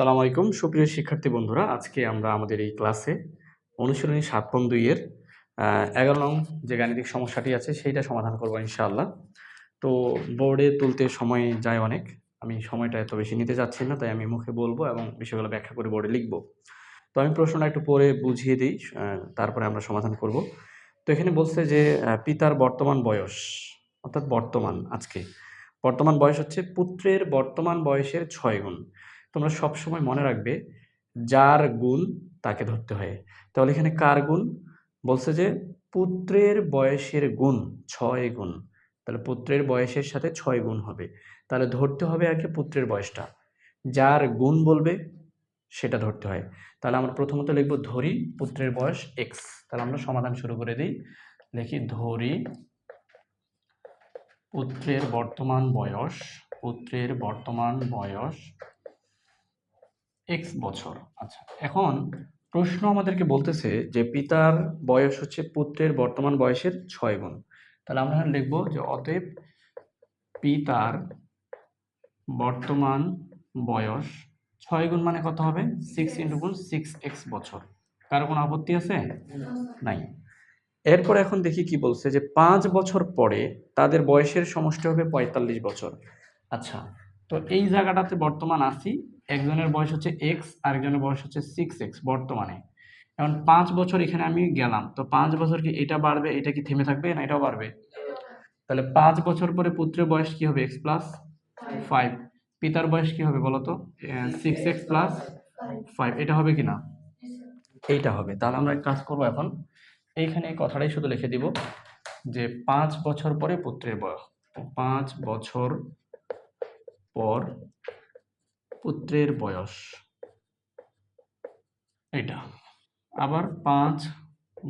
সালাম আলাইকুম সুপ্রিয় শিক্ষার্থী বন্ধুরা, আজকে আমরা আমাদের এই ক্লাসে অনুশীলনী সাত পয়েন্ট দুইয়ের এগারো নং যে গাণিতিক সমস্যাটি আছে সেইটা সমাধান করব ইনশাআল্লাহ। তো বোর্ডে তুলতে সময় যায় অনেক, আমি সময়টা এত বেশি নিতে চাচ্ছি না, তাই আমি মুখে বলব এবং বিষয়গুলো ব্যাখ্যা করে বোর্ডে লিখব। তো আমি প্রশ্নটা একটু পরে বুঝিয়ে দিই তারপরে আমরা সমাধান করব। তো এখানে বলছে যে পিতার বর্তমান বয়স, অর্থাৎ বর্তমান আজকে, বর্তমান বয়স হচ্ছে পুত্রের বর্তমান বয়সের ছয় গুণ। তোমরা সবসময় মনে রাখবে, যার গুণ তাকে ধরতে হয়। তাহলে এখানে কার গুণ? বলছে যে পুত্রের বয়সের গুণ, ছয় গুণ। তাহলে পুত্রের বয়সের সাথে ছয় গুণ হবে। তাহলে ধরতে হবে আগে পুত্রের বয়সটা। যার গুণ বলবে, সেটা ধরতে হয়। তাহলে আমরা প্রথমত লিখব ধরি পুত্রের বয়স এক্স তাহলে আমরা সমাধান শুরু করে দিই। লিখি ধরি পুত্রের বর্তমান বয়স, পুত্রের বর্তমান বয়স এক্স বছর। আচ্ছা এখন প্রশ্ন আমাদেরকে বলতেছে যে পিতার বয়স হচ্ছে পুত্রের বর্তমান বয়সের ছয় গুণ। তাহলে আমরা লিখব যে অতএব পিতার বর্তমান বয়স ছয় গুণ মানে কত হবে? সিক্স ইন্টু গুণ সিক্স এক্স বছর। কারও কোনো আপত্তি আছে? নাই। এরপর এখন দেখি কি বলছে যে পাঁচ বছর পরে তাদের বয়সের সমষ্টি হবে পঁয়তাল্লিশ বছর। আচ্ছা তো এই জায়গাটাতে বর্তমান আসি একজনের বয়স হচ্ছে এক্স আরেকজনের বয়স হচ্ছে সিক্স এক্স বর্তমানে। এখন পাঁচ বছর এখানে আমি গেলাম, তো পাঁচ বছর কি এটা বাড়বে, এটা কি থেমে থাকবে না এটাও বাড়বে? তাহলে পাঁচ বছর পরে পুত্রের বয়স কি হবে এক্স প্লাস ফাইভ পিতার বয়স কি হবে বলো তো? সিক্স এক্স প্লাস ফাইভ এটা হবে কি না? এইটা হবে। তাহলে আমরা কাজ করব এখন। এইখানে এই কথাটাই শুধু লিখে দিব যে পাঁচ বছর পরে পুত্রের বয়স। পাঁচ বছর পর পুত্রের বয়স। এটা। আবার পাঁচ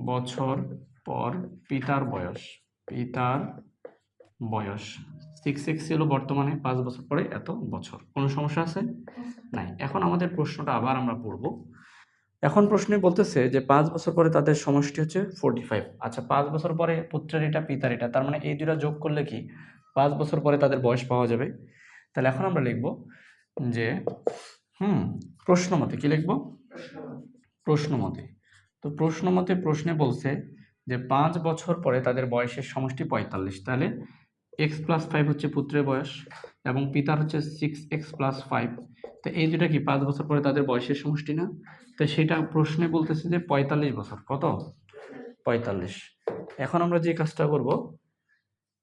বছর পর পিতার বয়স। পিতার বয়স। সিক্স সিক্স ছিল বর্তমানে, পাঁচ বছর পরে এত বছর। কোনো সমস্যা আছে? নাই। এখন আমাদের প্রশ্নটা আবার আমরা পড়ব। এখন প্রশ্নে বলতেছে যে পাঁচ বছর পরে তাদের সমষ্টি হচ্ছে ফোর্টি ফাইভ আচ্ছা পাঁচ বছর পরে পুত্রের এটা, পিতার এটা, তার মানে এই দুটা যোগ করলে কি পাঁচ বছর পরে তাদের বয়স পাওয়া যাবে? তাহলে এখন আমরা লিখব যে, হুম প্রশ্ন মতে কি লিখব? প্রশ্ন মতে তো প্রশ্ন মতে প্রশ্নে বলছে যে, পাঁচ বছর পরে তাদের বয়সের সমষ্টি পঁয়তাল্লিশ। তাহলে এক্স প্লাস ফাইভ হচ্ছে পুত্রের বয়স এবং পিতার হচ্ছে সিক্স এক্স প্লাস ফাইভ তো এই দুটা কি পাঁচ বছর পরে তাদের বয়সের সমষ্টি না? তো সেটা প্রশ্নে বলতেছে যে, পঁয়তাল্লিশ বছর। কত? পঁয়তাল্লিশ। এখন আমরা যে কাজটা করব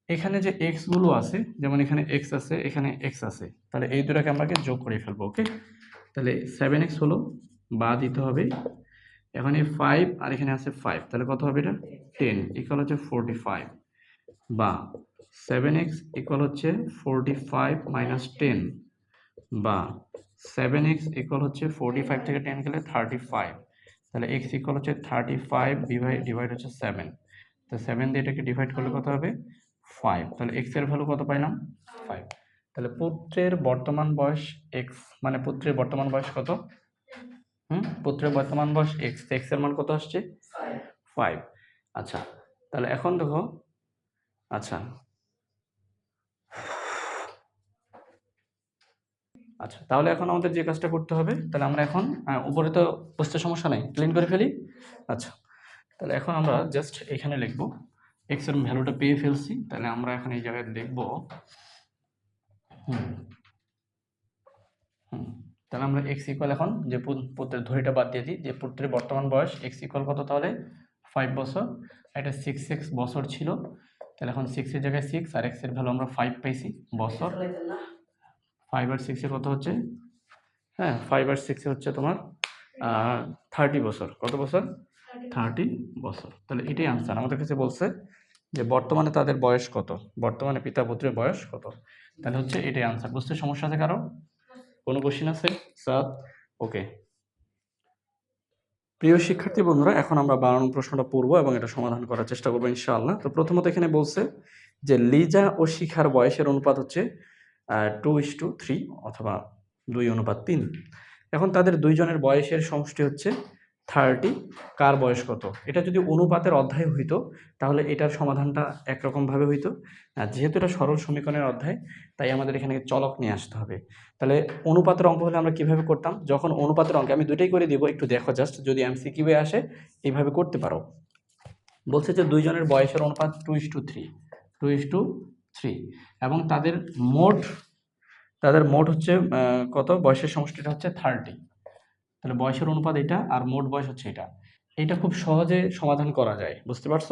এখানে যে এক্সগুলো আছে, যেমন এখানে এক্স আছে, এখানে এক্স আছে, তাহলে এই দুটাকে আমাকে যোগ করে ফেলব ওকে তাহলে সেভেন এক্স হলো বা দিতে হবে, এখন এই ফাইভ আর এখানে আছে ফাইভ তাহলে কত হবে এটা? টেন ইকুয়াল হচ্ছে ফোরটি ফাইভ বা সেভেন এক্স ইকুয়াল হচ্ছে ফোরটি ফাইভ মাইনাস টেন বা সেভেন এক্স ইকুয়াল হচ্ছে ফোরটি ফাইভ থেকে টেন গেলে থার্টি ফাইভ তাহলে এক্স ইকুয়াল হচ্ছে থার্টি ফাইভ ডিভাইড ডিভাইড হচ্ছে সেভেন তো সেভেন দিয়ে এটাকে ডিভাইড করলে কত হবে? ফাইভ তাহলে এক্সের ভ্যালু কত পাইলাম? ফাইভ তাহলে পুত্রের বর্তমান বয়স এক্স মানে পুত্রের বর্তমান বয়স কত? হুম? পুত্রের বর্তমান বয়স এক্স এক্সের মান কত আসছে? ফাইভ আচ্ছা তাহলে এখন দেখো আচ্ছা। আচ্ছা তাহলে এখন আমাদের যে কাজটা করতে হবে তাহলে আমরা এখন উপরে তো বুঝতে সমস্যা নেই ক্লিন করে ফেলি। আচ্ছা তাহলে এখন আমরা জাস্ট এখানে লিখব। এক্সের ভ্যালুটা পেয়ে ফেলছি তাহলে আমরা এখন এই জায়গায় হুম। তাহলে আমরা এক্স ইকুয়াল এখন যে পুত- পুত্রের ধরিটা বাদ দিয়ে দিই যে পুত্রের বর্তমান বয়স এক্স ইকুয়াল কত তাহলে? ফাইভ বছর। এটা সিক্স সিক্স বছর ছিল। তাহলে এখন সিক্সের জায়গায় সিক্স আর এক্সের ভ্যালু আমরা ফাইভ পাইছি বছর। ফাইভ আর সিক্সে কত হচ্ছে? হ্যাঁ ফাইভ আর সিক্সে হচ্ছে তোমার থার্টি বছর। কত বছর? থার্টি বছর। তাহলে এটাই আনসার আমাদের কাছে বলছে যে বর্তমানে তাদের বয়স কত? বর্তমানে পিতা পুত্রের বয়স কত? তাহলে হচ্ছে এটাই আনসার বুঝতে সমস্যা আছে কারও? কোনো কোশ্চিন আছে? স্যার? ওকে প্রিয় শিক্ষার্থী বন্ধুরা, এখন আমরা বারো নং প্রশ্নটা পড়ব এবং এটা সমাধান করার চেষ্টা করব ইনশাআল্লাহ। তো প্রথমত এখানে বলছে যে লিজা ও শিখার বয়সের অনুপাত হচ্ছে টু ইস টু থ্রি অথবা দুই অনুপাত তিন। এখন তাদের দুইজনের বয়সের সমষ্টি হচ্ছে থার্টি, কার বয়স কত? এটা যদি অনুপাতের অধ্যায় হইতো, তাহলে এটার সমাধানটা একরকমভাবে হইতো। আর যেহেতু এটা সরল সমীকরণের অধ্যায়, তাই আমাদের এখানে চলক নিয়ে আসতে হবে। তাহলে অনুপাতের অঙ্ক হলে আমরা কীভাবে করতাম? যখন অনুপাতের অঙ্ক আমি দুইটাই করে দিব, একটু দেখো জাস্ট যদি এমসিকিউ আসে, এইভাবে করতে পারো। বলছে যে দুইজনের বয়সের অনুপাত two is to three two is to three এবং তাদের মোট তাদের মোট হচ্ছে কত? বয়সের সমষ্টিটা হচ্ছে থার্টি তাহলে বয়সের অনুপাত এটা আর মোট বয়স হচ্ছে এটা। এটা খুব সহজে সমাধান করা যায় বুঝতে পারছ?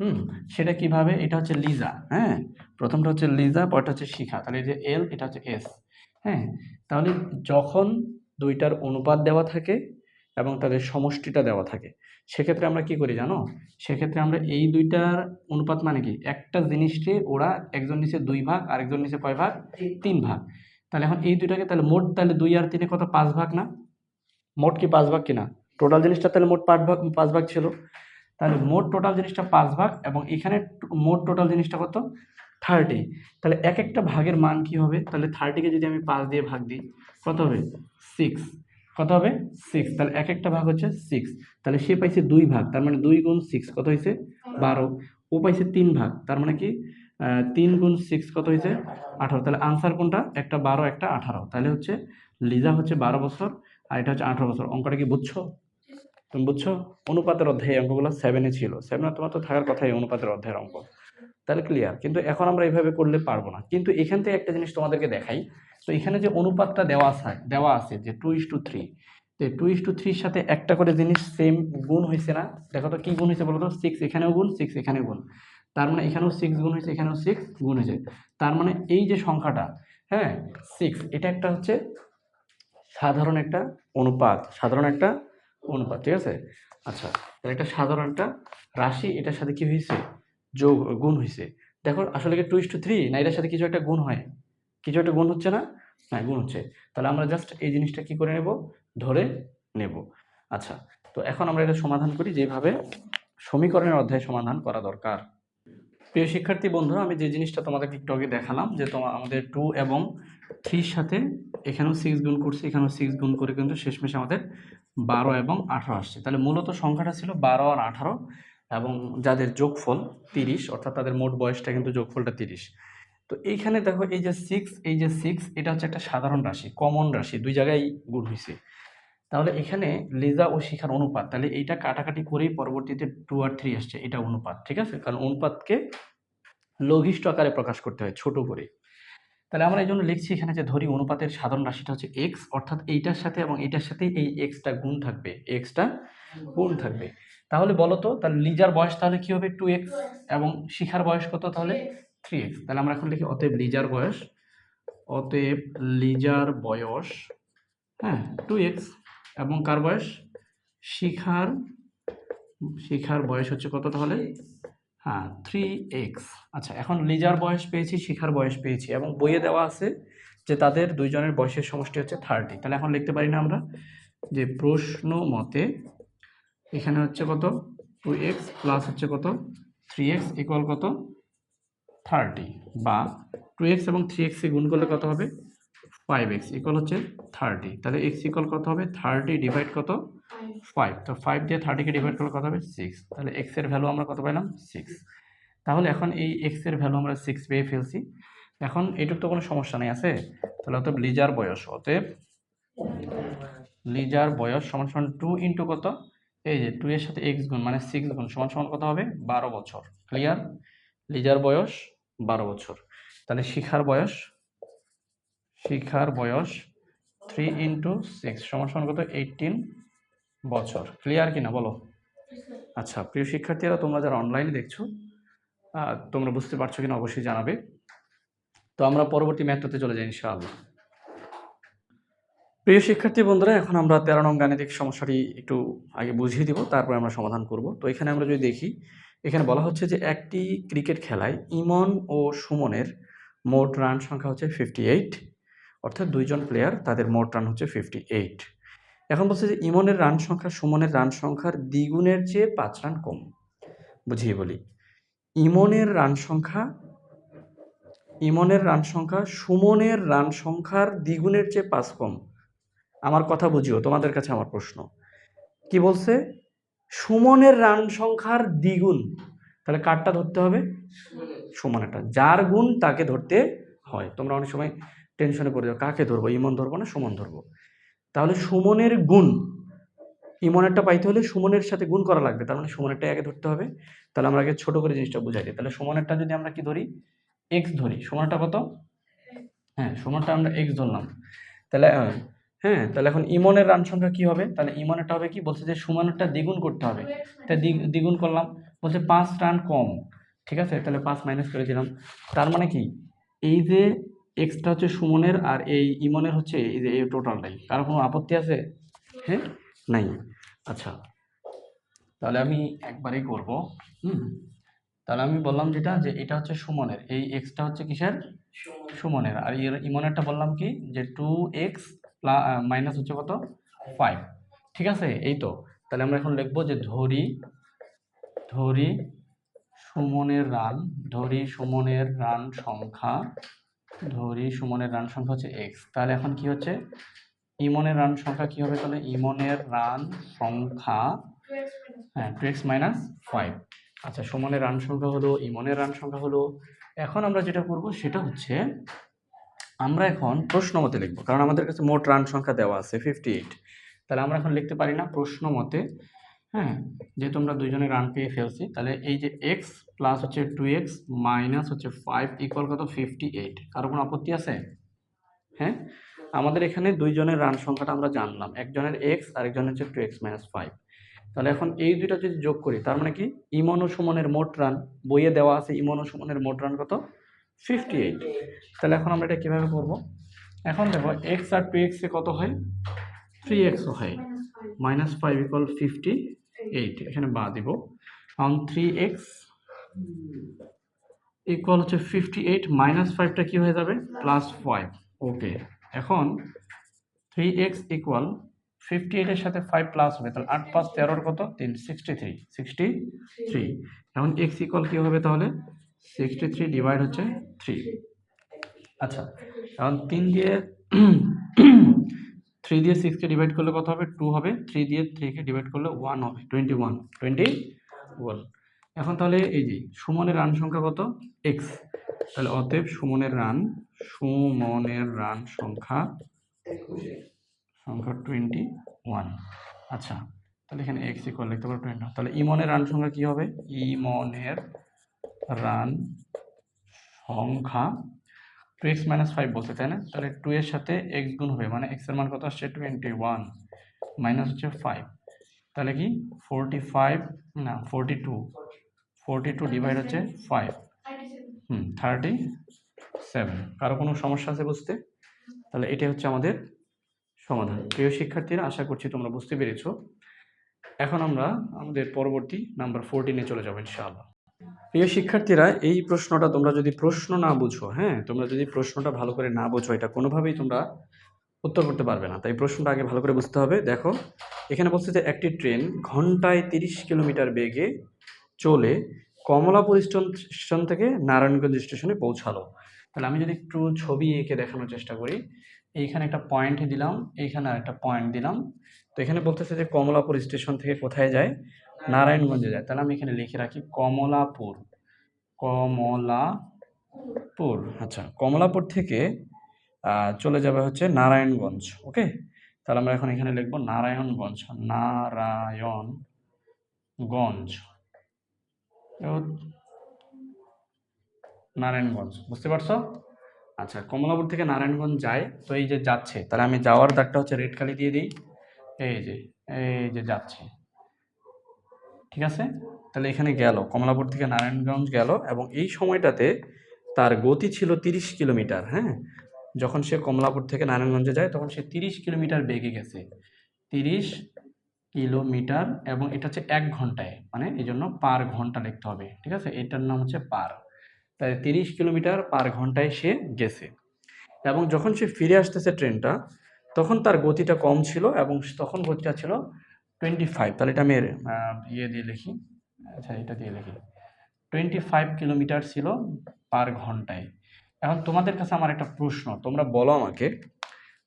হুম সেটা কীভাবে? এটা হচ্ছে লিজা হ্যাঁ? প্রথমটা হচ্ছে লিজা পরটা হচ্ছে শিখা। তাহলে এই যে এল এটা হচ্ছে এস হ্যাঁ? তাহলে যখন দুইটার অনুপাত দেওয়া থাকে এবং তাদের সমষ্টিটা দেওয়া থাকে সেক্ষেত্রে আমরা কি করি জানো? সেক্ষেত্রে আমরা এই দুইটার অনুপাত মানে কি? একটা জিনিসকে ওরা একজন নিচে দুই ভাগ আরেকজন নিচে কয় ভাগ? তিন। ভাগ। তাহলে এখন এই দুইটাকে তাহলে মোট তাহলে দুই আর তিনে কত? পাঁচ ভাগ না? মোট কি পাঁচ ভাগ কিনা? টোটাল জিনিসটা তাহলে মোট পাঁচ ভাগ পাঁচ ভাগ ছিল। তাহলে মোট টোটাল জিনিসটা পাঁচ ভাগ এবং এখানে মোট টোটাল জিনিসটা কত? থার্টি তাহলে এক একটা ভাগের মান কি হবে? তাহলে থার্টিকে যদি আমি পাঁচ দিয়ে ভাগ দিই, কত হবে? সিক্স কত হবে? সিক্স তাহলে এক একটা ভাগ হচ্ছে সিক্স তাহলে সে পাইছে দুই ভাগ, তার মানে দুই গুণ সিক্স কত হয়েছে বারো। ও পাইছে তিন ভাগ, তার মানে কি? তিন গুণ সিক্স কত হয়েছে আঠারো। তাহলে আনসার কোনটা? একটা বারো, একটা আঠারো। তাহলে হচ্ছে, লিজা হচ্ছে বারো বছর। আর এটা হচ্ছে আঠারো বছর। অঙ্কটা কি বুঝছ? তুমি বুঝছ? অনুপাতের অধ্যায় অঙ্কগুলো সেভেনে ছিল। সেভেনে তোমার তো থাকার কথাই অনুপাতের অধ্যায়ের অঙ্ক। তাহলে ক্লিয়ার কিন্তু এখন আমরা এইভাবে করলে পারব না। কিন্তু এখান থেকে একটা জিনিস তোমাদেরকে দেখাই। তো এখানে যে অনুপাতটা দেওয়া আছে দেওয়া আছে যে টু ইস টু থ্রি তো টু ইস টু থ্রির সাথে একটা করে জিনিস সেম গুণ হয়েছে না? দেখো তো কি গুণ হয়েছে বলো তো? সিক্স এখানেও গুণ সিক্স এখানেও গুণ। তার মানে এখানেও সিক্স গুণ হয়েছে, এখানেও সিক্স গুণ হয়েছে। তার মানে এই যে সংখ্যাটা হ্যাঁ? সিক্স এটা একটা হচ্ছে সাধারণ একটা অনুপাত, সাধারণ একটা অনুপাত, ঠিক আছে? আচ্ছা তাহলে এটা সাধারণ একটা রাশি, এটার সাথে কি হয়েছে যোগ, গুণ হয়েছে দেখো, আসলে কি টু ইস টু থ্রি না, এটার সাথে কিছু একটা গুণ হয়? কিছু একটা গুণ হচ্ছে না? হ্যাঁ গুণ হচ্ছে। তাহলে আমরা জাস্ট এই জিনিসটা কি করে নেব? ধরে নেব। আচ্ছা তো এখন আমরা এটা সমাধান করি যেভাবে সমীকরণের অধ্যায় সমাধান করা দরকার। প্রিয় শিক্ষার্থী বন্ধুরা, আমি যে জিনিসটা তোমাদেরকে একটু আগে দেখালাম যে তোমার আমাদের টু এবং থ্রির সাথে এখানেও সিক্স গুণ করছি, এখানেও সিক্স গুণ করে কিন্তু শেষমেশ আমাদের বারো এবং আঠারো আসছে। তাহলে মূলত সংখ্যাটা ছিল বারো আর আঠারো এবং যাদের যোগফল তিরিশ, অর্থাৎ তাদের মোট বয়সটা কিন্তু যোগফলটা তিরিশ। তো এইখানে দেখো এই যে সিক্স এই যে সিক্স এটা হচ্ছে একটা সাধারণ রাশি কমন রাশি, দুই জায়গায় গুণ হয়েছে। তাহলে এখানে লেজা ও শিখার অনুপাত, তাহলে এইটা কাটাকাটি করেই পরবর্তীতে টু আর থ্রি আসছে, এটা অনুপাত, ঠিক আছে? কারণ অনুপাতকে লঘিষ্ঠ আকারে প্রকাশ করতে হয়, ছোট করে। তাহলে আমরা এই জন্য লিখছি এখানে যে ধরি অনুপাতের সাধারণ রাশিটা হচ্ছে এক্স অর্থাৎ এইটার সাথে এবং এইটার সাথে এই এক্সটা গুণ থাকবে এক্সটা গুণ থাকবে। তাহলে বলো তো, তাহলে লিজার বয়স তাহলে কি হবে? টু এক্স এবং শিখার বয়স কত তাহলে? থ্রি এক্স তাহলে আমরা এখন লিখি অতএব লিজার বয়স, অতএব লিজার বয়স হ্যাঁ টু এক্স এবং কার বয়স? শিখার শিখার বয়স হচ্ছে কত তাহলে? হ্যাঁ থ্রি এক্স আচ্ছা এখন লিজার বয়স পেয়েছি, শিখার বয়স পেয়েছি এবং বইয়ে দেওয়া আছে যে তাদের দুইজনের বয়সের সমষ্টি হচ্ছে থার্টি তাহলে এখন লিখতে পারি না আমরা? যে প্রশ্ন মতে এখানে হচ্ছে কত? টু এক্স প্লাস হচ্ছে কত? থ্রি এক্স ইকুয়াল কত? থার্টি বা টু এক্স এবং থ্রি এক্সে গুণ করলে কত হবে? ফাইভ এক্স ইকুয়াল হচ্ছে থার্টি তাহলে এক্স ইকুয়াল কত হবে? থার্টি ডিভাইড কত? ফাইভ তো ফাইভ দিয়ে থার্টিকে ডিভাইড করলে কত হবে? সিক্স তাহলে এক্সের ভ্যালু আমরা কত পেলাম সিক্স তাহলে এখন এই এক্সের ভ্যালু আমরা সিক্স পেয়ে ফেলছি। এখন এইটুক তো কোনো সমস্যা নেই, আছে? তাহলে অতএব লিজার বয়স, অতএব লিজার বয়স সমান সমান টু ইন্টু কত? এই যে টু এর সাথে এক্স গুণ মানে সিক্স গুণ, সমান সমান কত হবে? বারো বছর। ক্লিয়ার লিজার বয়স বারো বছর। তাহলে শিখার বয়স শিখার বয়স থ্রি ইন্টু সিক্স সমান সমান কত? এইটিন বছর। ক্লিয়ার কি না বলো? আচ্ছা প্রিয় শিক্ষার্থীরা, তোমরা যারা অনলাইনে দেখছ তোমরা বুঝতে পারছ কিনা অবশ্যই জানাবে। তো আমরা পরবর্তী ম্যাথটাতে চলে যাই ইনশাআল্লাহ। প্রিয় শিক্ষার্থী বন্ধুরা, এখন আমরা তেরো নং গাণিতিক সমস্যাটি একটু আগে বুঝিয়ে দিব, তারপরে আমরা সমাধান করব। তো এখানে আমরা যদি দেখি, এখানে বলা হচ্ছে যে একটি ক্রিকেট খেলায় ইমন ও সুমনের মোট রান সংখ্যা হচ্ছে ফিফটি এইট অর্থাৎ দুইজন প্লেয়ার তাদের মোট রান হচ্ছে ফিফটি এইট এখন বলছে যে ইমনের রান সংখ্যা, সুমনের রান সংখ্যার দ্বিগুণের চেয়ে পাঁচ রান কম। বুঝিয়ে বলি। ইমনের রান সংখ্যা, ইমনের রান সংখ্যা, সুমনের রান সংখ্যার দ্বিগুণের চেয়ে পাঁচ কম। আমার কথা বুঝিও, তোমাদের কাছে আমার প্রশ্ন। কি বলছে? সুমনের রান সংখ্যার দ্বিগুণ, তাহলে কারটা ধরতে হবে? সমানেরটা। যার গুণ তাকে ধরতে হয়। তোমরা অনেক সময় টেনশনে পড়ে যাও, কাকে ধরবো? ইমন ধরবো না সুমন ধরবো? তাহলে সুমনের গুণ, ইমনেরটা পাইতে হলে সুমনের সাথে গুণ করা লাগবে। তার মানে সুমনেরটা আগে ধরতে হবে। তাহলে আমরা আগে ছোট করে জিনিসটা বুঝাই দিই। তাহলে সুমনেরটা যদি আমরা কি ধরি? এক্স ধরি। সুমনেরটা কত? হ্যাঁ সুমনটা আমরা এক্স ধরলাম। তাহলে হ্যাঁ তাহলে এখন ইমনের রান সংখ্যা কি হবে? তাহলে ইমনেরটা হবে কি? বলছে যে সুমনেরটা দ্বিগুণ করতে হবে। তা দ্বি- দ্বিগুণ করলাম। বলছে পাঁচ রান কম। ঠিক আছে? তাহলে পাঁচ মাইনাস করে দিলাম। তার মানে কি? এই যে এক্সট্রা হচ্ছে সুমনের আর এই ইমনের হচ্ছে এই যে এই টোটালটাই কারও কোনো আপত্তি আছে? হ্যাঁ? নাই। আচ্ছা। তাহলে আমি একবারই করব। হুম। তাহলে আমি বললাম যেটা যে এটা হচ্ছে সুমনের। এই এক্সটা হচ্ছে কিসের? সুমনের। আর ইমনেরটা বললাম কি? যে টু এক্স মাইনাস হচ্ছে কত? ফাইভ ঠিক আছে? এই তো। তাহলে আমরা এখন লিখব যে ধরি ধরি সুমনের রান ধরি সুমনের রান সংখ্যা ধরি সুমনের রান সংখ্যা হচ্ছে এক্স তাহলে এখন কি হচ্ছে? ইমনের রান সংখ্যা কি হবে তাহলে? ইমনের রান সংখ্যা হ্যাঁ টু এক্স মাইনাস ফাইভ আচ্ছা সুমনের রান সংখ্যা হলো, ইমনের রান সংখ্যা হলো। এখন আমরা যেটা করব সেটা হচ্ছে, আমরা এখন প্রশ্ন মতে লিখব, কারণ আমাদের কাছে মোট রান সংখ্যা দেওয়া আছে ফিফটি এইট তাহলে আমরা এখন লিখতে পারি না প্রশ্ন মতে হ্যাঁ যেহেতু আমরা দুইজনে রান পেয়ে ফেলছি, তাহলে এই যে এক্স প্লাস হচ্ছে টু এক্স মাইনাস হচ্ছে ফাইভ ইকুয়াল কত? ফিফটি এইট কারও কোনো আপত্তি আছে? হ্যাঁ? আমাদের এখানে দুইজনের রান সংখ্যাটা আমরা জানলাম। একজনের এক্স আরেকজনের হচ্ছে টু এক্স মাইনাস ফাইভ তাহলে এখন এই দুইটা যদি যোগ করি, তার মানে কি? ইমন সুমনের মোট রান বইয়ে দেওয়া আছে ইমন সুমনের মোট রান কত? ফিফটি এইট তাহলে এখন আমরা এটা কীভাবে করব? এখন দেখো এক্স আর টু এক্সে কত হয়? থ্রি এক্সও হয়। Minus five equal fifty eight এখানে বা দিব। কারণ থ্রি এক্স ইকুয়াল হচ্ছে ফিফটি এইট মাইনাস ফাইভটা কী হয়ে যাবে? প্লাস ফাইভ ওকে এখন থ্রি এক্স ইকুয়াল ফিফটি এইটের সাথে ফাইভ প্লাস হবে, তাহলে আট পাঁচ তেরোর কত? তিন সিক্সটি থ্রি সিক্সটি থ্রি এখন এক্স ইকুয়াল কী হবে তাহলে? সিক্সটি থ্রি ডিভাইড হচ্ছে থ্রি আচ্ছা এখন তিন দিয়ে থ্রি দিয়ে সিক্সকে ডিভাইড করলে কত হবে? টু হবে। থ্রি দিয়ে থ্রিকে ডিভাইড করলে ওয়ান হবে। টোয়েন্টি ওয়ান টোয়েন্টি ওয়ান এখন তাহলে এই যে সুমনের রান সংখ্যা কত? এক্স তাহলে অতএব সুমনের রান সুমনের রান সংখ্যা সংখ্যা টোয়েন্টি ওয়ান আচ্ছা তাহলে এখানে এক্স ইকুয়াল লিখতে পারো টোয়েন্টি তাহলে ইমনের রান সংখ্যা কী হবে? ইমনের রান সংখ্যা টু এক্স মাইনাস ফাইভ বলছে, তাই না? তাহলে টু এর সাথে এক্স গুণ হবে মানে এক্সের মান কত আসছে? টোয়েন্টি ওয়ান মাইনাস হচ্ছে ফাইভ তাহলে কি? ফোরটি ফাইভ না forty two forty two divide হচ্ছে ফাইভ হুম থার্টি সেভেন কারও কোনো সমস্যা আছে বুঝতে? তাহলে এটাই হচ্ছে আমাদের সমাধান। প্রিয় শিক্ষার্থীরা আশা করছি তোমরা বুঝতে পেরেছ। এখন আমরা আমাদের পরবর্তী নাম্বার ফোরটিনে চলে যাব ইনশাআল্লাহ। প্রিয় শিক্ষার্থীরা এই প্রশ্নটা তোমরা যদি প্রশ্ন না বুঝো হ্যাঁ তোমরা যদি প্রশ্নটা ভালো করে না বুঝো এটা কোনোভাবেই তোমরা উত্তর করতে পারবে না। তাই প্রশ্নটা আগে ভালো করে বুঝতে হবে। দেখো এখানে বলছে যে একটি ট্রেন ঘন্টায় তিরিশ কিলোমিটার বেগে চলে কমলাপুর স্টেশন থেকে নারায়ণগঞ্জ স্টেশনে পৌঁছালো। তাহলে আমি যদি একটু ছবি এঁকে দেখানোর চেষ্টা করি, এইখানে একটা পয়েন্ট দিলাম, এইখানে একটা পয়েন্ট দিলাম। তো এখানে বলতেছে যে কমলাপুর স্টেশন থেকে কোথায় যায়? নারায়ণগঞ্জে যায়। তাহলে আমি এখানে লিখে রাখি কমলাপুর। কমলাপুর আচ্ছা কমলাপুর থেকে চলে যাবে হচ্ছে নারায়ণগঞ্জ, ওকে? তাহলে আমরা এখন এখানে লিখব নারায়ণগঞ্জ নারায়ণগঞ্জ। নারায়ণগঞ্জ, বুঝতে পারছ? আচ্ছা কমলাপুর থেকে নারায়ণগঞ্জ যায়, তো এই যে যাচ্ছে, তাহলে আমি যাওয়ার দাগটা হচ্ছে রেড কালি দিয়ে দিই। এই যে এই যে যাচ্ছে। ঠিক আছে? তাহলে এখানে গেল, কমলাপুর থেকে নারায়ণগঞ্জ গেল, এবং এই সময়টাতে তার গতি ছিল তিরিশ কিলোমিটার হ্যাঁ? যখন সে কমলাপুর থেকে নারায়ণগঞ্জে যায়, তখন সে তিরিশ কিলোমিটার বেগে গেছে। তিরিশ কিলোমিটার এবং এটা হচ্ছে এক ঘন্টায় মানে এই জন্য পার ঘণ্টা লিখতে হবে, ঠিক আছে? এটার নাম হচ্ছে পার। তাই তিরিশ কিলোমিটার পার ঘন্টায় সে গেছে। এবং যখন সে ফিরে আসতেছে ট্রেনটা, তখন তার গতিটা কম ছিল এবং তখন গতিটা ছিল টোয়েন্টি ফাইভ তাহলে এটা আমি ইয়ে দিয়ে লিখি। আচ্ছা এটা দিয়ে লিখি। টোয়েন্টি ফাইভ কিলোমিটার ছিল পার ঘন্টায়। এখন তোমাদের কাছে আমার একটা প্রশ্ন, তোমরা বলো আমাকে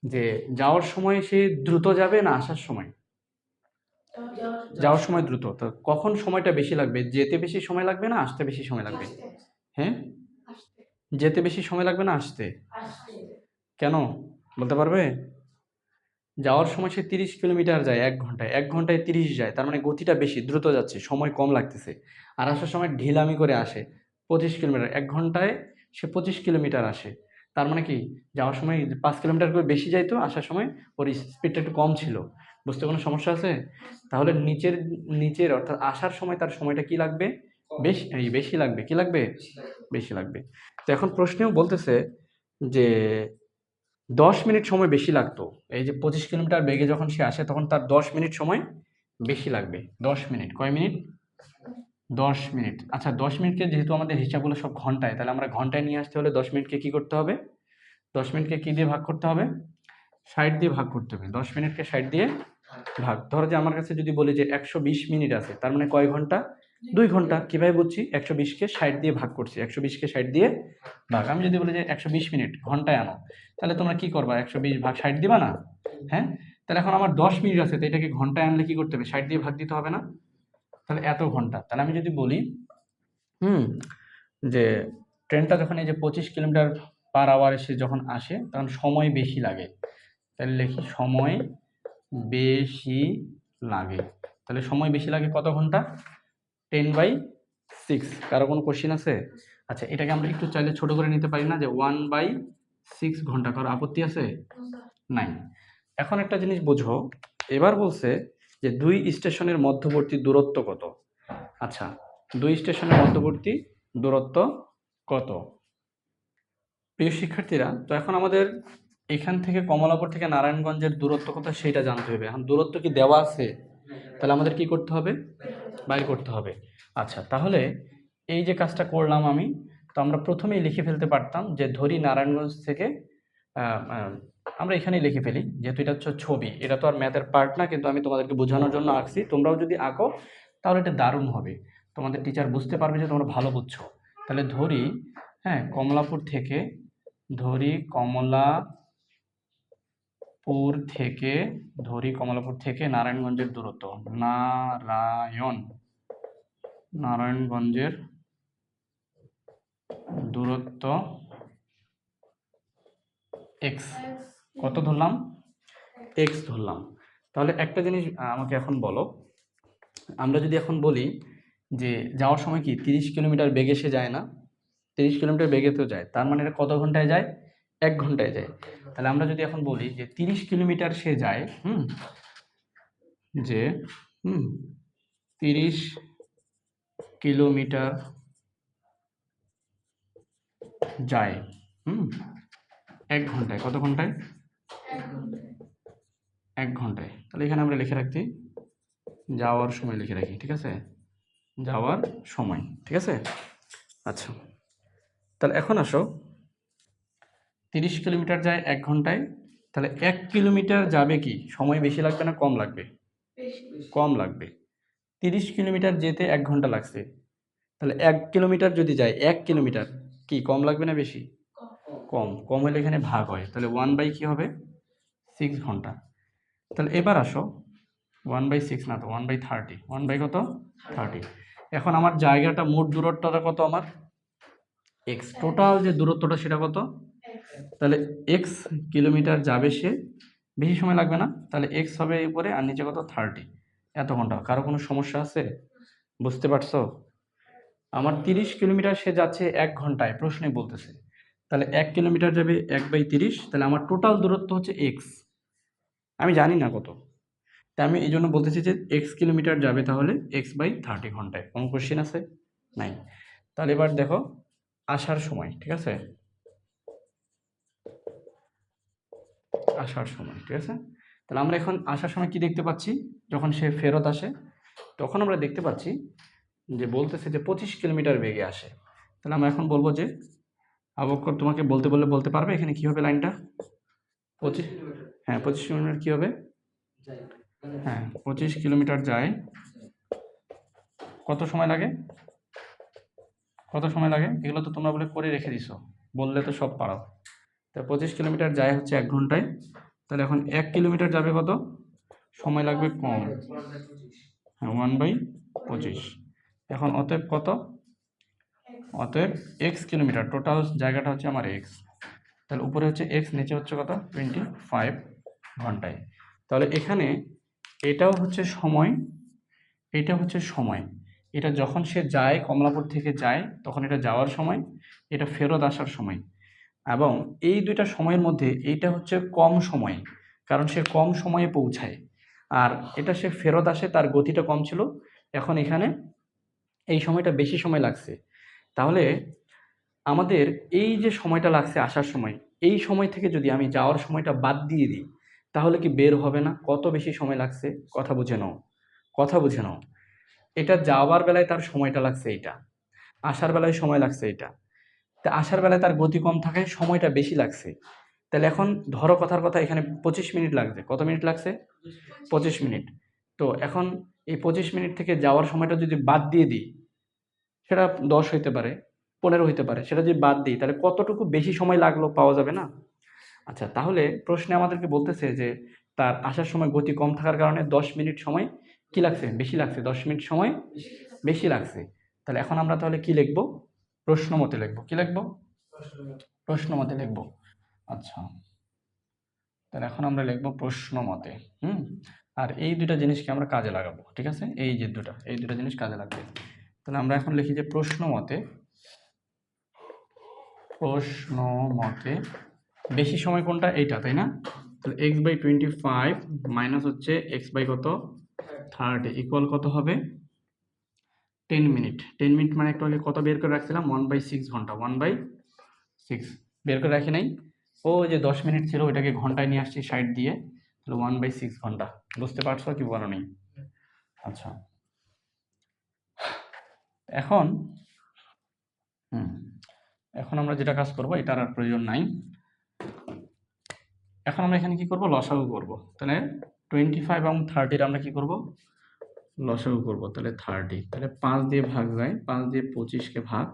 যে যাওয়ার সময় সে দ্রুত যাবে না আসার সময়? যাওয়ার সময় দ্রুত। তো কখন সময়টা বেশি লাগবে? যেতে বেশি সময় লাগবে না আসতে বেশি সময় লাগবে? হ্যাঁ? যেতে বেশি সময় লাগবে না আসতে? কেন? বলতে পারবে? যাওয়ার সময় সে তিরিশ কিলোমিটার যায় এক ঘন্টায়। এক ঘন্টায় তিরিশ যায় তার মানে গতিটা বেশি দ্রুত যাচ্ছে সময় কম লাগতেছে। আর আসার সময় ঢিলামি করে আসে পঁচিশ কিলোমিটার। এক ঘন্টায় সে পঁচিশ কিলোমিটার আসে। তার মানে কি? যাওয়ার সময় পাঁচ কিলোমিটার করে বেশি যাইতো আসার সময় ওর স্পিডটা একটু কম ছিল। বুঝতে কোনো সমস্যা আছে? তাহলে নিচের নিচের অর্থাৎ আসার সময় তার সময়টা কি লাগবে? বেশি এই বেশি লাগবে। কি লাগবে। বেশি লাগবে। তো এখন প্রশ্নেও বলতেছে যে দশ মিনিট সময় বেশি লাগতো। এই যে পঁচিশ কিলোমিটার বেগে যখন সে আসে তখন তার দশ মিনিট সময় বেশি লাগবে। দশ মিনিট। কয় মিনিট? দশ মিনিট। আচ্ছা দশ মিনিটকে যেহেতু আমাদের হিসাবগুলো সব ঘন্টায় তাহলে আমরা ঘন্টায় নিয়ে আসতে হলে দশ মিনিটকে কি করতে হবে? দশ মিনিটকে কি দিয়ে ভাগ করতে হবে? ষাট দিয়ে ভাগ করতে হবে। দশ মিনিটকে ষাট দিয়ে ভাগ। ধরো যে আমার কাছে যদি বলি যে একশো বিশ মিনিট আছে, তার মানে কয় ঘণ্টা? দুই ঘণ্টা। কীভাবে বুঝছি? একশো বিশকে ষাট দিয়ে ভাগ করছি। একশো বিশকে ষাট দিয়ে ভাগ। আমি যদি বলি যে একশো বিশ মিনিট, ঘন্টায় আনো, তাহলে তোমরা কি করবা? একশো বিশ ভাগ ষাট দিবা না? হ্যাঁ? তাহলে এখন আমার দশ মিনিট আছে, তো এটাকে ঘন্টায় আনলে কি করতে হবে? ষাট দিয়ে ভাগ দিতে হবে না? তাহলে এত ঘণ্টা। তাহলে আমি যদি বলি, হুম, যে ট্রেনটা যখন এই যে পঁচিশ কিলোমিটার পার আওয়ার এসে যখন আসে, তখন সময় বেশি লাগে। তাহলে লিখি সময় বেশি লাগে। তাহলে সময় বেশি লাগে কত ঘণ্টা? Ten by six. কারও কোনো কোশ্চিন আছে? আচ্ছা এটাকে আমরা একটু চাইলে ছোট করে নিতে পারি না যে ওয়ান বাই সিক্স ঘণ্টা। কারও আপত্তি আছে? নাই। এখন একটা জিনিস বোঝো। এবার বলছে যে দুই স্টেশনের মধ্যবর্তী দূরত্ব কত? আচ্ছা দুই স্টেশনের মধ্যবর্তী দূরত্ব কত? প্রিয় শিক্ষার্থীরা, তো এখন আমাদের এখান থেকে কমলাপুর থেকে নারায়ণগঞ্জের দূরত্ব কত সেটা জানতে হবে। এখন দূরত্ব কি দেওয়া আছে? তাহলে আমাদের কি করতে হবে? বাইর করতে হবে। আচ্ছা তাহলে এই যে কাজটা করলাম আমি, তো আমরা প্রথমেই লিখে ফেলতে পারতাম যে ধরি নারায়ণগঞ্জ থেকে আমরা এখানেই লিখে ফেলি, যেহেতু এটা হচ্ছে ছবি। এটা তো আর ম্যাথের পার্ট না, কিন্তু আমি তোমাদেরকে বোঝানোর জন্য আঁকছি। তোমরাও যদি আঁকো, তাহলে এটা দারুণ হবে। তোমাদের টিচার বুঝতে পারবে যে তোমরা ভালো বুঝছ। তাহলে ধরি হ্যাঁ কমলাপুর থেকে ধরি কমলাপুর থেকে ধরি কমলাপুর থেকে নারায়ণগঞ্জের দূরত্ব। নারায়ণ, নারায়ণগঞ্জের দূরত্ব এক্স কত ধরলাম? এক্স ধরলাম। তাহলে একটা জিনিস আমাকে এখন বলো। আমরা যদি এখন বলি যে যাওয়ার সময় কি তিরিশ কিলোমিটার বেগে সে যায় না? তিরিশ কিলোমিটার বেগে তো যায়। তার মানে এটা কত ঘন্টায় যায়? এক ঘন্টায় যায়। তাহলে আমরা যদি এখন বলি যে তিরিশ কিলোমিটার সে যায়, হুম, যে, হুম, তিরিশ কিলোমিটার যায়, হুম, এক ঘন্টায়। কত ঘন্টায়? এক ঘন্টায়। তাহলে এখানে আমরা লিখে রাখছি, যাওয়ার সময় লিখে রাখি, ঠিক আছে? যাওয়ার সময়, ঠিক আছে? আচ্ছা। তাহলে এখন আসো। তিরিশ কিলোমিটার যায় এক ঘন্টায় তাহলে এক কিলোমিটার যাবে কি? সময় বেশি লাগবে না কম লাগবে? কম লাগবে। তিরিশ কিলোমিটার যেতে এক ঘণ্টা লাগছে। তাহলে এক কিলোমিটার যদি যায় এক কিলোমিটার কি কম লাগবে না বেশি? কম। কম। হলে এখানে ভাগ হয়। তাহলে ওয়ান বাই কি হবে? সিক্স ঘণ্টা। তাহলে এবার আসো। ওয়ান বাই সিক্স না তো one by thirty one by কত? থার্টি এখন আমার জায়গাটা মোট দূরত্বটা কত আমার? এক্স টোটাল যে দূরত্বটা সেটা কত? তাহলে এক্স কিলোমিটার যাবে সে, বেশি সময় লাগবে না, তাহলে এক্স হবে এই উপরে আর নিচে কত? থার্টি এত ঘণ্টা কারও কোনো সমস্যা আছে? বুঝতে পারছ? আমার তিরিশ কিলোমিটার সে যাচ্ছে এক ঘন্টায় প্রশ্নে বলতেছে। তাহলে এক কিলোমিটার যাবে এক বাই তিরিশ, তাহলে আমার টোটাল দূরত্ব হচ্ছে এক্স আমি জানি না কত। তাই আমি এই জন্য বলতেছি যে এক্স কিলোমিটার যাবে তাহলে এক্স বাই থার্টি ঘন্টায়। কোনো কোশ্চেন আছে? নাই। তাহলে এবার দেখো, আসার সময়, ঠিক আছে? আসার সময়, ঠিক আছে? তাহলে আমরা এখন আসার সময় কি দেখতে পাচ্ছি? যখন সে ফেরত আসে, তখন আমরা দেখতে পাচ্ছি যে বলতেছে যে পঁচিশ কিলোমিটার বেগে আসে। তাহলে আমরা এখন বলব যে, আবক্কর তোমাকে বলতে বললে বলতে পারবে? এখানে কি হবে লাইনটা? পঁচিশ হ্যাঁ পঁচিশ কিলোমিটার কী হবে? হ্যাঁ পঁচিশ কিলোমিটার যায়। কত সময় লাগে? কত সময় লাগে? এগুলো তো তোমরা বলে করে রেখে দিছো। বললে তো সব পারো। তা পঁচিশ কিলোমিটার যায় হচ্ছে এক ঘন্টায়। তাহলে এখন এক কিলোমিটার যাবে কত? সময় লাগবে কম। হ্যাঁ ওয়ান বাই পঁচিশ। এখন অতএব কত? অতএব এক্স কিলোমিটার। টোটাল জায়গাটা হচ্ছে আমার এক্স তাহলে উপরে হচ্ছে এক্স নিচে হচ্ছে কত? টোয়েন্টি ফাইভ ঘন্টায়। তাহলে এখানে এটাও হচ্ছে সময় এটা হচ্ছে সময়। এটা যখন সে যায়, কমলাপুর থেকে যায়, তখন এটা যাওয়ার সময়, এটা ফেরত আসার সময়। এবং এই দুইটা সময়ের মধ্যে এইটা হচ্ছে কম সময়, কারণ সে কম সময়ে পৌঁছায়। আর এটা সে ফেরত আসে, তার গতিটা কম ছিল। এখন এখানে এই সময়টা বেশি সময় লাগছে। তাহলে আমাদের এই যে সময়টা লাগছে আসার সময়, এই সময় থেকে যদি আমি যাওয়ার সময়টা বাদ দিয়ে দিই, তাহলে কি বের হবে না? কত বেশি সময় লাগছে? কথা বুঝে নাও। কথা বুঝে নাও। এটা যাওয়ার বেলায় তার সময়টা লাগছে এইটা। আসার বেলায় সময় লাগছে এটা তা আসার বেলায় তার গতি কম থাকায় সময়টা বেশি লাগছে। তাহলে এখন ধরো কথার কথা, এখানে পঁচিশ মিনিট লাগছে। কত মিনিট লাগছে? পঁচিশ মিনিট। তো এখন এই পঁচিশ মিনিট থেকে যাওয়ার সময়টা যদি বাদ দিয়ে দিই, সেটা দশ হইতে পারে, পনেরো হইতে পারে, সেটা যদি বাদ দিই, তাহলে কতটুকু বেশি সময় লাগল পাওয়া যাবে না? আচ্ছা তাহলে প্রশ্নে আমাদেরকে বলতেছে যে তার আসার সময় গতি কম থাকার কারণে দশ মিনিট সময় কি লাগছে? বেশি লাগছে। দশ মিনিট সময় বেশি লাগছে। তাহলে এখন আমরা তাহলে কি লিখব? প্রশ্ন মতে লিখব। কি লিখব? প্রশ্ন মতে লিখব। আচ্ছা। তাহলে এখন আমরা লিখব প্রশ্ন মতে হুম? আর এই দুটা জিনিসকে আমরা কাজে লাগাবো ঠিক আছে? এই যে দুটা এই দুটা জিনিস কাজে লাগবে। তাহলে আমরা এখন লিখি যে প্রশ্ন মতে প্রশ্ন মতে বেশি সময় কোনটা? এইটা তাই না? তাহলে x by twenty five minus হচ্ছে এক্স বাই কত? থার্টি ইকুয়াল কত হবে? Ten minute. টেন মিনিট মানে একটু আগে কত বের করে রাখছিলাম? ওয়ান বাই সিক্স ঘণ্টা, ওয়ান বাই সিক্স। বের করে রাখি নাই। ও যে দশ মিনিট ছিল, ওইটাকে ঘন্টায় নিয়ে আসছি সাইড দিয়ে। তাহলে ওয়ান বাই সিক্স ঘণ্টা। বুঝতে পারছ কি বলো নেই? আচ্ছা। এখন, হুম, এখন আমরা যেটা কাজ করব, এটার আর প্রয়োজন নাই। এখন আমরা এখানে কি করব? লসাগু করব। তাহলে টোয়েন্টি ফাইভ এবং থার্টির আমরা কি করব? লসাগু করব, তাহলে থার্টি তাহলে পাঁচ দিয়ে ভাগ যায়, পাঁচ দিয়ে পঁচিশকে ভাগ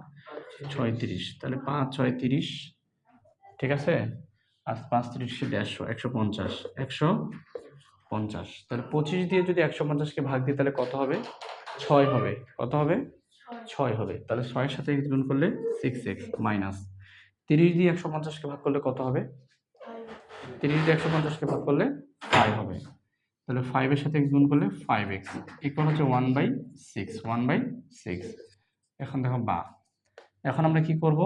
ছয়ত্রিশ। তাহলে পাঁচ ছয় তিরিশ ঠিক আছে? আর পাঁচ, তিরিশে দেড়শো, একশো পঞ্চাশ একশো পঞ্চাশ। তাহলে পঁচিশ দিয়ে যদি একশো পঞ্চাশকে ভাগ দিই, তাহলে কত হবে? ছয় হবে। কত হবে? ছয় হবে। তাহলে ছয়ের সাথে গুণ করলে সিক্স এক্স মাইনাস তিরিশ দিয়ে একশো পঞ্চাশকে ভাগ করলে কত হবে? তিরিশ দিয়ে একশো পঞ্চাশকে ভাগ করলে ফাইভ হবে। তাহলে ফাইভের সাথে এক্স গুণ করলে ফাইভ এক্স ইকুয়াল হচ্ছে one by six one by six এখন দেখো বা। এখন আমরা কি করব?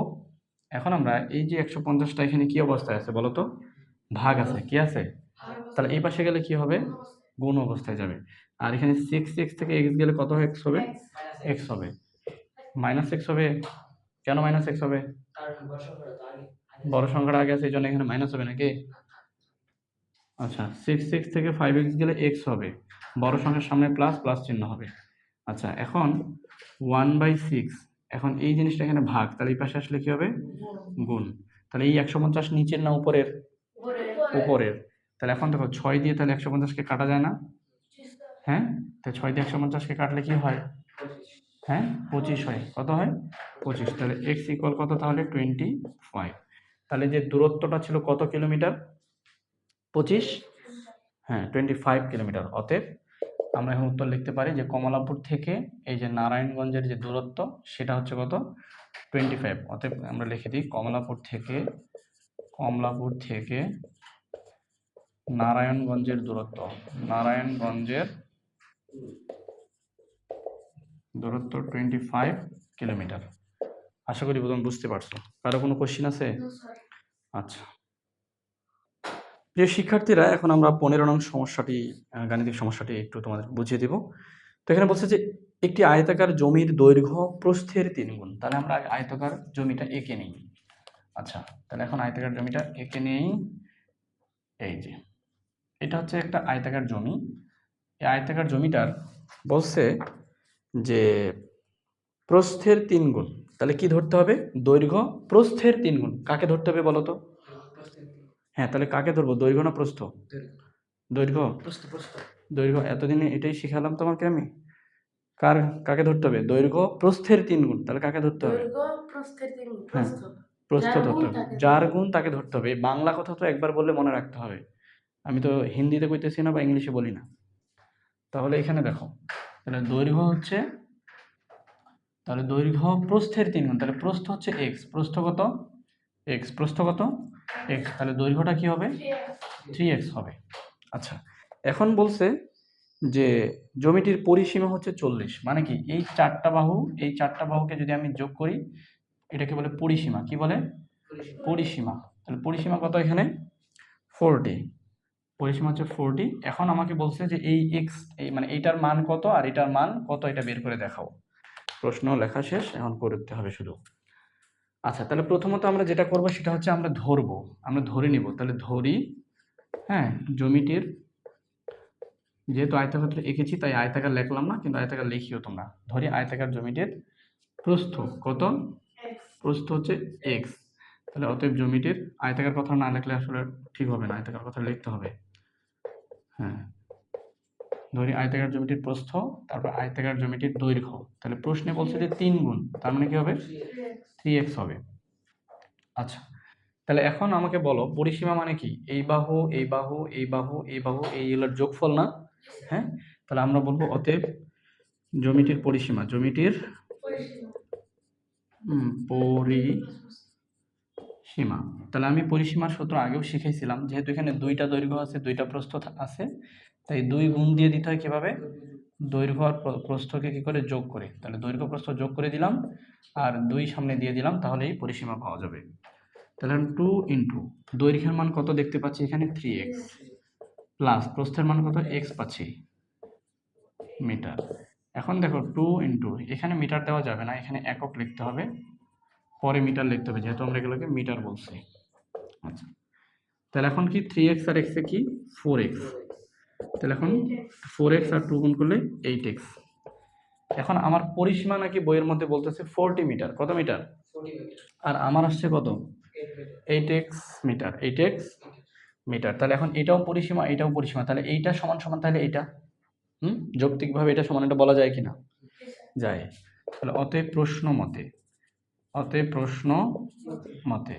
এখন আমরা এই যে একশো পঞ্চাশটা এখানে কি অবস্থায় আছে বলো তো? ভাগ আছে, কি আছে? তাহলে এই পাশে গেলে কি হবে? গুণ অবস্থায় যাবে। আর এখানে সিক্স এক্স থেকে এক্স গেলে কত এক্স হবে? এক্স হবে। মাইনাস এক্স হবে। কেন মাইনাস এক্স হবে? বড় সংখ্যাটা আগে আছে, এই জন্য এখানে মাইনাস হবে নাকি? আচ্ছা সিক্স সিক্স থেকে ফাইভ এক্স গেলে এক্স হবে। বড় সংখ্যার সামনে প্লাস প্লাস চিহ্ন হবে। আচ্ছা এখন ওয়ান বাই সিক্স এখন এই জিনিসটা এখানে ভাগ তাহলে এই পাশে আসলে কি হবে? গুণ। তাহলে এই একশো পঞ্চাশ নিচের না উপরের? উপরের। তাহলে এখন দেখো ছয় দিয়ে তাহলে একশো পঞ্চাশকে কাটা যায় না? হ্যাঁ? তো ছয় দিয়ে একশো পঞ্চাশকে কাটলে কি হয়? হ্যাঁ? পঁচিশ হয়। কত হয়? পঁচিশ। তাহলে এক্স ইকুয়াল কত? তাহলে টোয়েন্টি ফাইভ তাহলে যে দূরত্বটা ছিল কত কিলোমিটার? পঁচিশ। হ্যাঁ টোয়েন্টি ফাইভ কিলোমিটার। অতএব আমরা এখন উত্তর লিখতে পারি যে কমলাপুর থেকে এই যে নারায়ণগঞ্জের যে দূরত্ব সেটা হচ্ছে কত? টোয়েন্টি ফাইভ অতএব আমরা লিখে দিই কমলাপুর থেকে কমলাপুর থেকে নারায়ণগঞ্জের দূরত্ব। নারায়ণগঞ্জের দূরত্ব টোয়েন্টি ফাইভ কিলোমিটার। আশা করি বোধহয় বুঝতে পারছ। কারও কোনো কোশ্চিন আছে? আচ্ছা। প্রিয় শিক্ষার্থীরা, এখন আমরা পনেরো নং সমস্যাটি গাণিতিক সমস্যাটি একটু তোমাদের বুঝিয়ে দিব। তো এখানে বলছে যে, একটি আয়তাকার জমির দৈর্ঘ্য প্রস্থের তিন গুণ। তাহলে আমরা আয়তাকার জমিটা এঁকে নিই। আচ্ছা তাহলে এখন আয়তাকার জমিটা এঁকে নেই। এই যে, এটা হচ্ছে একটা আয়তাকার জমি। এই আয়তাকার জমিটার বলছে যে, প্রস্থের তিন গুণ। তাহলে কি ধরতে হবে? দৈর্ঘ্য প্রস্থের তিন গুণ। কাকে ধরতে হবে বলো তো হ্যাঁ তাহলে কাকে ধরবো? দৈর্ঘ্য না প্রস্থ? দৈর্ঘ্য। দৈর্ঘ্য? এতদিনে এটাই শিখালাম তোমাকে আমি। কার কাকে ধরতে হবে? দৈর্ঘ্য প্রস্থের তিন গুণ তাহলে কাকে ধরতে হবে? হ্যাঁ। প্রস্থ। ধরতে গুণ হবে। যার গুণ তাকে ধরতে হবে। বাংলা কথা তো একবার বললে মনে রাখতে হবে। আমি তো হিন্দিতে কইতেছি না বা ইংলিশে বলি না। তাহলে এখানে দেখো তাহলে দৈর্ঘ্য হচ্ছে তাহলে দৈর্ঘ্য প্রস্থের তিন গুণ তাহলে প্রস্থ হচ্ছে এক্স প্রস্থ কত? এক্স প্রস্থ কত? এক্স তাহলে দৈর্ঘ্যটা কি হবে? থ্রি এক্স হবে। আচ্ছা এখন বলছে যে জমিটির পরিসীমা হচ্ছে চল্লিশ। মানে কি? এই চারটা বাহু এই চারটা বাহুকে যদি আমি যোগ করি এটাকে বলে পরিসীমা। কি বলে? পরিসীমা। তাহলে পরিসীমা কত এখানে? ফোরটি পরিসীমা হচ্ছে ফোরটি এখন আমাকে বলছে যে এই এক্স এই মানে এইটার মান কত আর এটার মান কত? এটা বের করে দেখাও। প্রশ্ন লেখা শেষ এখন করতে হবে শুধু। আচ্ছা তাহলে প্রথমত আমরা যেটা করব সেটা হচ্ছে আমরা ধরবো। আমরা ধরে নিব। তাহলে ধরি হ্যাঁ জমিটির যেহেতু আয়তাক্ষেত্র এঁকেছি, তাই আয়তাকার লিখলাম না, কিন্তু আয়তাকার লিখিও তোমরা। ধরি আয়তাকার জমিটির প্রস্থ কত? প্রস্থ হচ্ছে এক্স তাহলে অতএব জমিটির আয়তাকার কথা না লিখলে আসলে ঠিক হবে না, আয়তাকার কথা লিখতে হবে। হ্যাঁ। ধরি আয়তাকার জমিটির প্রস্থ তারপর আয়তাকার জমিটির দৈর্ঘ্য। তাহলে প্রশ্নে বলছে যে তিন গুণ তার মানে কি হবে? থ্রি এক্স হবে। আচ্ছা তাহলে এখন আমাকে বলো পরিসীমা মানে কি? এই বাহু এই বাহু এই বাহু এই বাহু এইগুলোর যোগফল না? হ্যাঁ? তাহলে আমরা বলব অতএব জমিটির পরিসীমা জমিটির পরিসীমা। তাহলে আমি পরিসীমার সূত্র আগেও শিখেছিলাম যেহেতু এখানে দুইটা দৈর্ঘ্য আছে দুইটা প্রস্থ আছে তাই দুই গুণ দিয়ে দিতে হয় কীভাবে? দৈর্ঘ্য আর প্রস্থকে কি করে যোগ করে? তাহলে দৈর্ঘ্য, প্রস্থ যোগ করে দিলাম আর দুই সামনে দিয়ে দিলাম তাহলেই পরিসীমা পাওয়া যাবে। তাহলে টু ইন্টু দৈর্ঘ্যের মান কত দেখতে পাচ্ছি এখানে? থ্রি এক্স প্লাস প্রস্থের মান কত? এক্স পাচ্ছি মিটার এখন দেখো টু ইন্টু এখানে মিটার দেওয়া যাবে না, এখানে একক লিখতে হবে, পরে মিটার লিখতে হবে, যেহেতু আমরা এগুলোকে মিটার বলছি। আচ্ছা তাহলে এখন কি? থ্রি এক্স আর এক্সে কি? ফোর এক্স তাহলে এখন ফোর এক্স আর টু গুণ করলে এইট এক্স এখন আমার পরিসীমা নাকি বইয়ের মধ্যে বলতেছে ফোরটি মিটার কত মিটার আর আমার আসছে কত? Eight x metre eight x metre তাহলে এখন এটাও পরিসীমা এটাও পরিসীমা। তাহলে এইটা সমান সমান তাহলে এইটা হুম? যৌক্তিকভাবে এটা সমান এটা বলা যায় কি না যায়। তাহলে অতএব প্রশ্ন মতে অতএব প্রশ্ন মতে।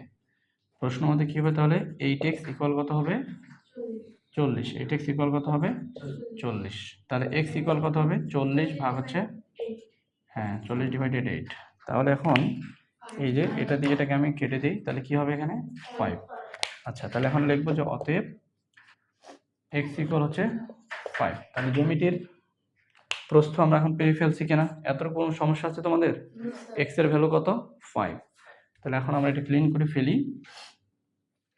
প্রশ্ন মতে কী হবে তাহলে? এইট এক্স ইকুয়াল কত হবে? চল্লিশ এইট এক্স ইকুয়াল কত হবে? চল্লিশ। তাহলে এক্স ইকুয়াল কত হবে? চল্লিশ ভাগ হচ্ছে? হ্যাঁ চল্লিশ ডিভাইডেড এইট তাহলে এখন এই যে এটা দিয়ে এটাকে আমি কেটে দিই, তাহলে কি হবে এখানে? ফাইভ আচ্ছা তাহলে এখন লিখব যে অতএব এক্স ইকুয়াল হচ্ছে ফাইভ তাহলে জমিটির প্রস্থ আমরা এখন পেয়ে ফেলছি কিনা? এত কোনো সমস্যা আছে তোমাদের? এক্সের ভ্যালু কত? ফাইভ তাহলে এখন আমরা এটা ক্লিন করে ফেলি।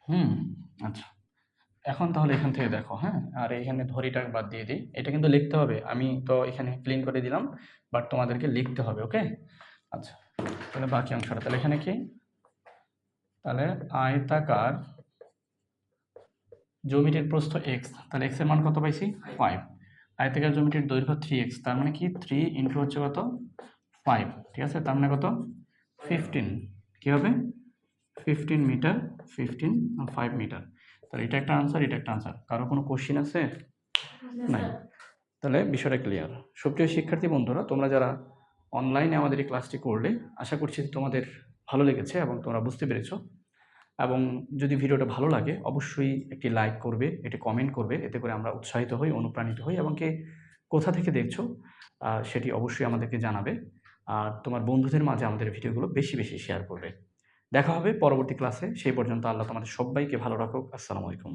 হুম আচ্ছা। এখন তাহলে এখান থেকে দেখো হ্যাঁ? আর এখানে ধরিটা বাদ দিয়ে দিই। এটা কিন্তু লিখতে হবে। আমি তো এখানে ক্লিন করে দিলাম বাট তোমাদেরকে লিখতে হবে ওকে আচ্ছা তাহলে বাকি অংশটা। তাহলে এখানে কি? তাহলে আয়তাকার জমিটির প্রস্থ এক্স তাহলে এক্সের মান কত পাইছি? ফাইভ আয়তাকার জমিটির দৈর্ঘ্য থ্রি এক্স তার মানে কি? থ্রি ইন্টু হচ্ছে কত? ফাইভ ঠিক আছে? তার মানে কত? ফিফটিন কী হবে? Fifteen metre fifteen five metre তাহলে এটা একটা আনসার এটা একটা আনসার কারও কোনো কোশ্চিন আছে? নাই। তাহলে বিষয়টা ক্লিয়ার সুপ্রিয় শিক্ষার্থী বন্ধুরা তোমরা যারা অনলাইনে আমাদের এই ক্লাসটি করলে আশা করছি তোমাদের ভালো লেগেছে এবং তোমরা বুঝতে পেরেছ। এবং যদি ভিডিওটা ভালো লাগে অবশ্যই একটি লাইক করবে একটি কমেন্ট করবে। এতে করে আমরা উৎসাহিত হই অনুপ্রাণিত হই এবং কে কোথা থেকে দেখছ সেটি অবশ্যই আমাদেরকে জানাবে। আর তোমার বন্ধুদের মাঝে আমাদের ভিডিওগুলো বেশি বেশি শেয়ার করবে। দেখা হবে পরবর্তী ক্লাসে সেই পর্যন্ত আল্লাহ তোমাদের সবাইকে ভালো রাখুক। আসসালামু আলাইকুম।